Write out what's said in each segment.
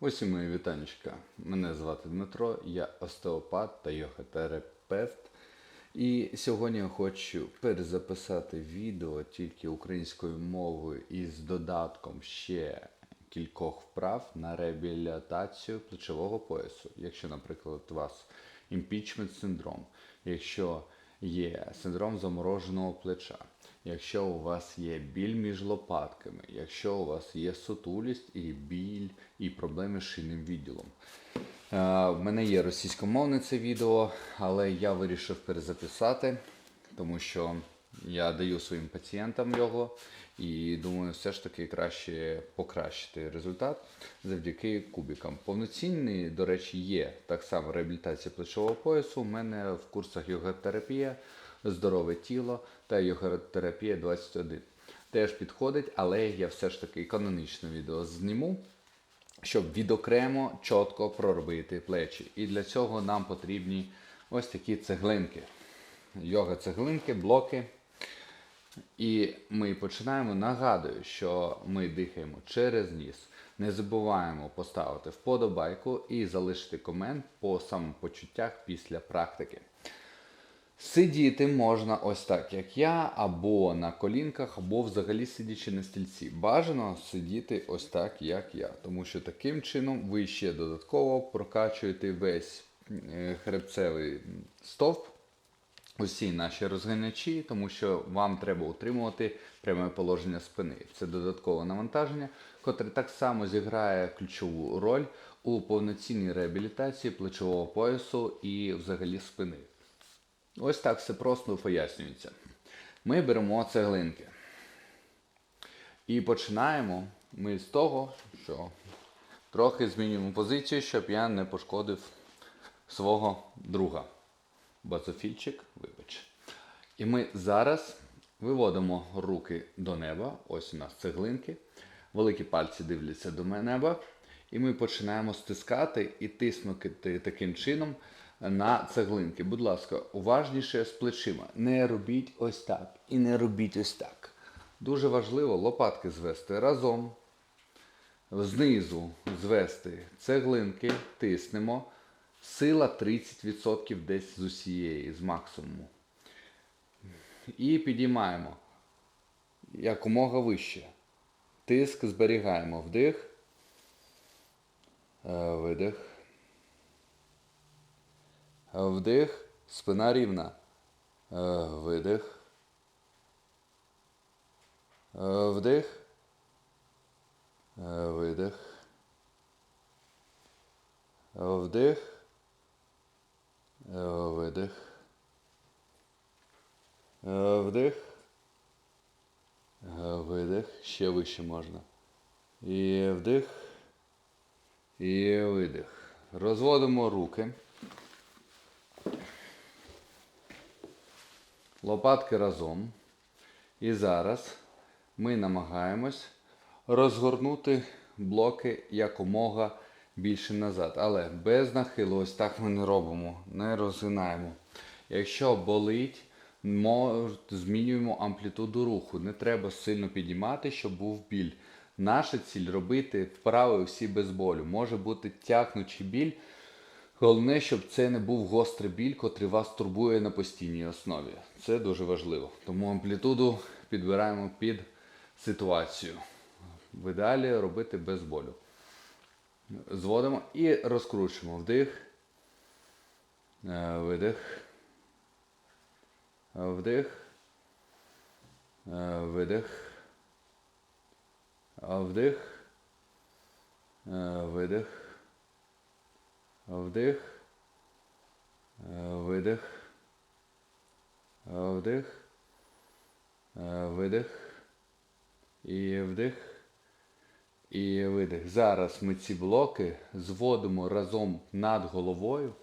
Усім мої вітанечка. Мене звати Дмитро, я остеопат та йога-терапевт. І сьогодні я хочу перезаписати відео тільки українською мовою із додатком ще кількох вправ на реабілітацію плечового поясу. Якщо, наприклад, у вас імпічмент синдром, якщо є синдром замороженого плеча, якщо у вас є біль між лопатками, якщо у вас є сутулість і біль і проблеми з шийним відділом. Е, В мене є російськомовне це відео, але я вирішив перезаписати, тому що я даю своїм пацієнтам його і думаю, все ж таки краще покращити результат завдяки кубікам. Повноцінний, до речі, є так само реабілітація плечового поясу. У мене в курсах йога-терапія, здорове тіло та йога-терапія 21. Теж підходить, але я все ж таки канонічне відео зніму щоб відокремо чітко проробити плечі. І для цього нам потрібні ось такі цеглинки. Йога цеглинки, блоки. І ми починаємо. Нагадую, що ми дихаємо через ніс. Не забуваємо поставити вподобайку і залишити комент по самопочуттях після практики. Сидіти можна ось так, як я, або на колінках, або взагалі сидячи на стільці. Бажано сидіти ось так, як я, тому що таким чином ви ще додатково прокачуєте весь е, хребцевий стовп, усі наші розгиначі, тому що вам треба утримувати пряме положення спини. Це додаткове навантаження, котре так само зіграє ключову роль у повноцінній реабілітації плечового поясу і взагалі спини. Ось так все просто пояснюється. Ми беремо цеглинки. І починаємо ми з того, що трохи змінюємо позицію, щоб я не пошкодив свого друга. Базофільчик, вибач. І ми зараз виводимо руки до неба. Ось у нас цеглинки. Великі пальці дивляться до неба. І ми починаємо стискати і тиснути таким чином на цеглинки. Будь ласка, уважніше з плечима. Не робіть ось так і не робіть ось так. Дуже важливо лопатки звести разом. Знизу звести цеглинки, тиснемо. Сила 30% десь з усієї, з максимуму. І підіймаємо якомога вище. Тиск зберігаємо. Вдих. Е, Видих. Вдих. Спина рівна. Е, Видих. Е, Вдих. Е, Видих. Вдих. Видих. Вдих. Видих. Ще вище можна. І вдих. І видих. Розводимо руки. Лопатки разом. І зараз ми намагаємось розгорнути блоки якомога більше назад. Але без нахилу, ось так ми не робимо, не розгинаємо. Якщо болить, змінюємо амплітуду руху. Не треба сильно підіймати, щоб був біль. Наша ціль робити вправи всі без болю. Може бути тягнучий біль. Головне, щоб це не був гострий біль, котрий вас турбує на постійній основі. Це дуже важливо. Тому амплітуду підбираємо під ситуацію. В ідеалі робити без болю. Зводимо і розкручуємо. Вдих. Е, Видих. Е, Вдих. Е, Видих. Вдих. Видих. Вдих. Видих. Вдих. Видих. І вдих. І видих. Зараз ми ці блоки зводимо разом над головою.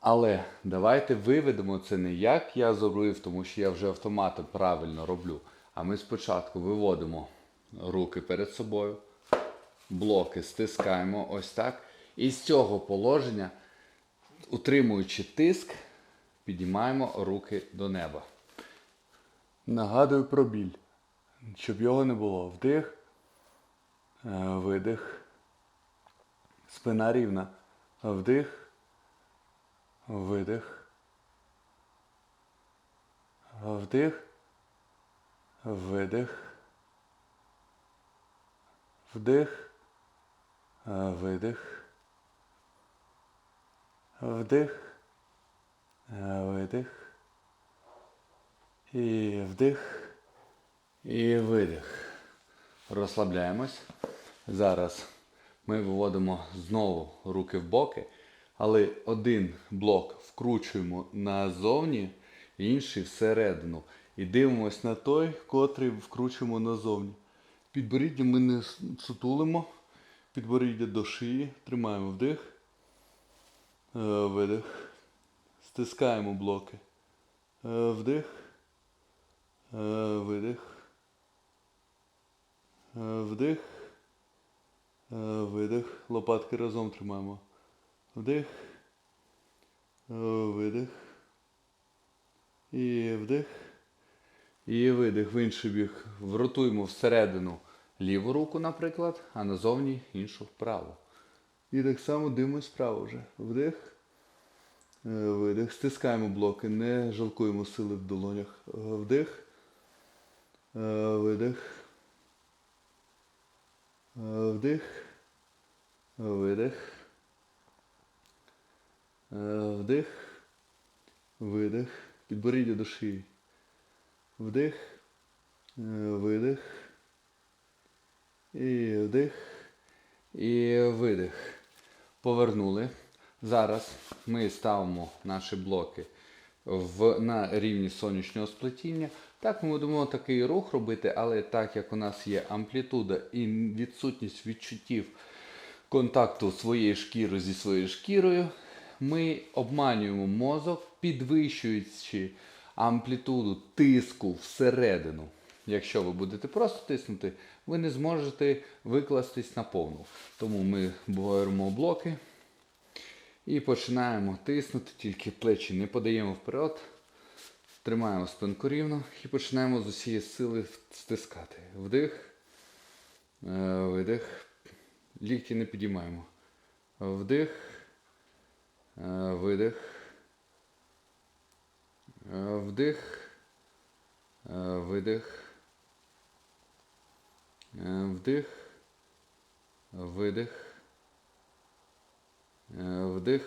Але давайте виведемо це не як я зробив, тому що я вже автоматом правильно роблю. А ми спочатку виводимо руки перед собою, блоки стискаємо ось так. І з цього положення, утримуючи тиск, підіймаємо руки до неба. Нагадую про біль, щоб його не було. Вдих. Е, Видих. Спина рівна. Вдих. Видих. Вдих. Видих. Вдих. Видих. Вдих. Видих. І вдих. І видих. Розслабляємось. Зараз ми виводимо знову руки в боки, але один блок вкручуємо назовні, інший всередину. І дивимось на той, котрий вкручуємо назовні. Підборіддя ми не сутулимо. Підборіддя до шиї. Тримаємо вдих. Е, Видих. Стискаємо блоки. Е, Вдих. Е, Видих. Вдих. Видих. Лопатки разом тримаємо. Вдих. Видих. І вдих. І видих в інший бік. Вротуємо всередину ліву руку, наприклад, а назовні іншу вправо. І так само дивимось вправо вже. Вдих. Е, Видих. Стискаємо блоки, не жалкуємо сили в долонях. Вдих. Е, Видих. Е, Вдих. Видих. Вдих. Видих. Підборіддя до шиї. Вдих. Видих. І вдих. І видих. Повернули. Зараз ми ставимо наші блоки в, на рівні сонячного сплетіння. Так ми будемо такий рух робити, але так як у нас є амплітуда і відсутність відчуттів контакту своєї шкіри зі своєю шкірою, ми обманюємо мозок, підвищуючи амплітуду тиску всередину. Якщо ви будете просто тиснути, ви не зможете викластись на повну. Тому ми беремо блоки і починаємо тиснути, тільки плечі не подаємо вперед. Тримаємо спинку рівно і починаємо з усієї сили стискати. Вдих, е, видих. Лікті не підіймаємо. Вдих, е, видих. Е, Вдих, видих. Е, Вдих, видих. Е, Вдих,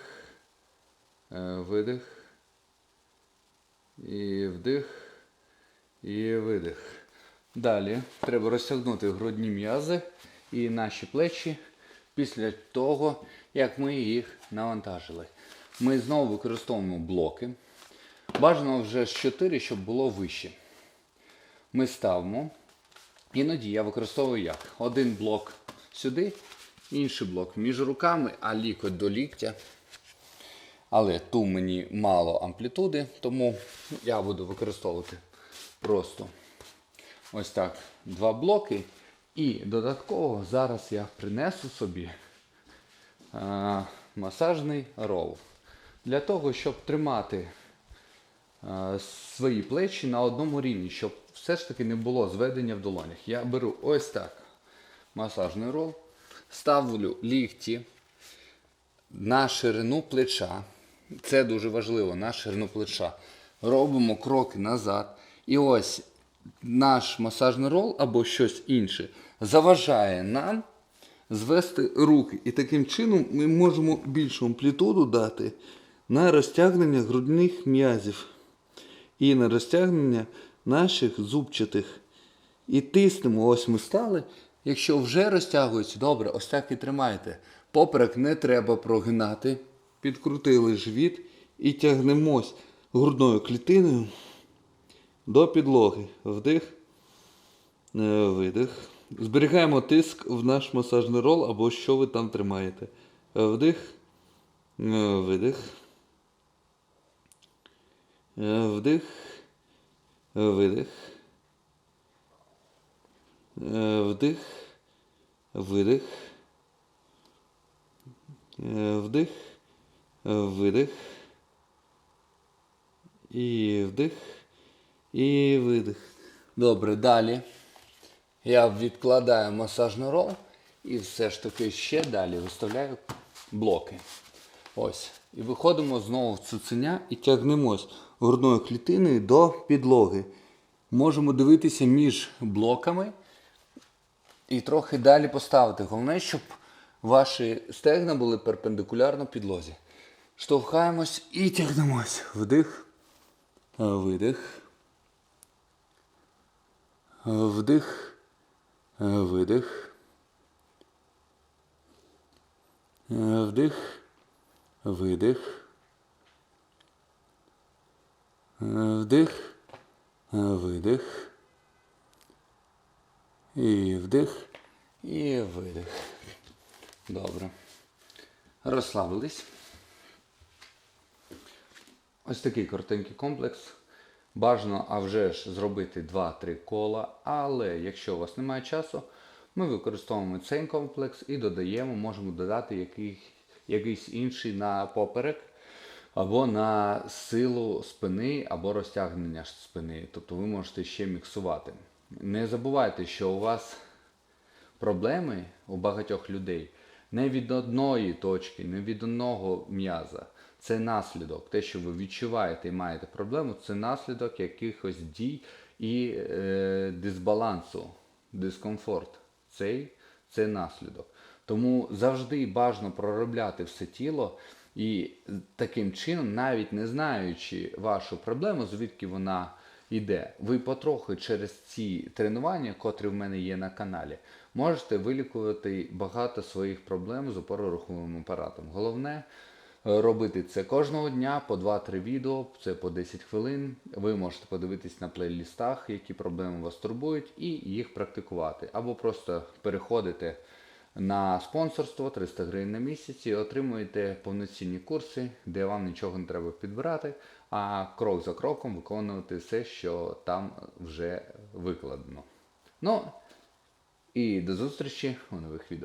е, видих. І вдих. І видих. Далі треба розтягнути грудні м'язи і наші плечі після того, як ми їх навантажили. Ми знову використовуємо блоки. Бажано вже з 4, щоб було вище. Ми ставимо. Іноді я використовую як? Один блок сюди, інший блок між руками, а лікоть до ліктя. Але ту мені мало амплітуди, тому я буду використовувати просто ось так два блоки. І додатково зараз я принесу собі а, масажний рол. Для того, щоб тримати а, свої плечі на одному рівні, щоб все ж таки не було зведення в долонях. Я беру ось так масажний рол, ставлю лікті на ширину плеча. Це дуже важливо, на ширину плеча. Робимо кроки назад. І ось наш масажний рол або щось інше заважає нам звести руки. І таким чином ми можемо більшу амплітуду дати на розтягнення грудних м'язів і на розтягнення наших зубчатих. І тиснемо, ось ми стали. Якщо вже розтягується, добре, ось так і тримайте. Поперек не треба прогинати. Підкрутили живіт і тягнемось грудною клітиною до підлоги. Вдих, е, видих. Зберігаємо тиск в наш масажний рол або що ви там тримаєте. Е, Вдих, е, видих. Вдих, видих. Е, Вдих, видих. Е, Вдих, е, видих. І вдих. І видих. Добре, далі. Я відкладаю масажний рол І все ж таки ще далі виставляю блоки. Ось. І виходимо знову в цуценя і тягнемось грудною клітиною до підлоги. Можемо дивитися між блоками і трохи далі поставити. Головне, щоб ваші стегна були перпендикулярно підлозі. Штовхаємось і тягнемось. Вдих, видих. Вдих, видих. Вдих, видих. Вдих, видих. І вдих, і видих. Добре. Розслабились. Ось такий коротенький комплекс. Бажано, а вже ж зробити 2-3 кола, але якщо у вас немає часу, ми використовуємо цей комплекс і додаємо, можемо додати який, якийсь інший на поперек, або на силу спини, або розтягнення спини. Тобто ви можете ще міксувати. Не забувайте, що у вас проблеми у багатьох людей не від одної точки, не від одного м'яза. Це наслідок. Те, що ви відчуваєте і маєте проблему, це наслідок якихось дій і е, дисбалансу, дискомфорт. Цей це наслідок. Тому завжди бажано проробляти все тіло і таким чином, навіть не знаючи вашу проблему, звідки вона йде, ви потрохи через ці тренування, котрі в мене є на каналі, можете вилікувати багато своїх проблем з опорно-руховим апаратом. Головне е, робити це кожного дня по 2-3 відео, це по 10 хвилин. Ви можете подивитись на плейлістах, які проблеми вас турбують, і їх практикувати. Або просто переходити на спонсорство 300 гривень на місяць і отримуєте повноцінні курси, де вам нічого не треба підбирати, а крок за кроком виконувати все, що там вже викладено. Ну і до зустрічі у нових відео.